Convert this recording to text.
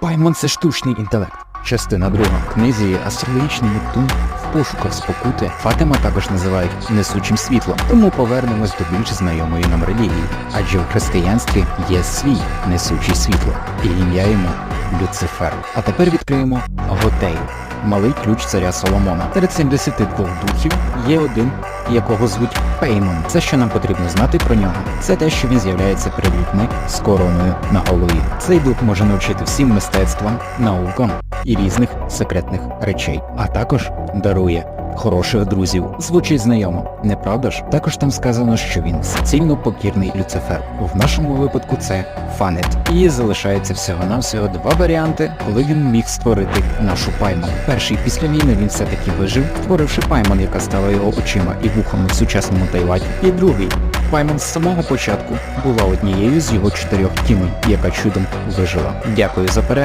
Паймон це штучний інтелект. Частина друга. Книзі астрологічний Нептун в пошуках спокути. Фатима також називають несучим світлом. Тому повернемось до більш знайомої нам релігії. Адже в християнстві є свій несучий світло, і ім'я йому Люцифер. А тепер відкриємо Готей. Малий ключ царя Соломона. Серед 72 духів є один, якого звуть Пеймон. Це що нам потрібно знати про нього. Це те, що він з'являється людьми з короною на голові. Цей дух може навчити всім мистецтвам, наукам і різних секретних речей, а також дарує хороших друзів. Звучить знайомо, не правда ж? Також там сказано, що він суцільно покірний Люцифер. В нашому випадку це Фанет. І залишається всього-навсього два варіанти, коли він міг створити нашу Паймон. Перший після війни він все-таки вижив, створивши Паймон, яка стала його очима і вухами в сучасному Тайвані. І другий Паймон з самого початку була однією з його чотирьох тіней, яка чудом вижила. Дякую за перегляд.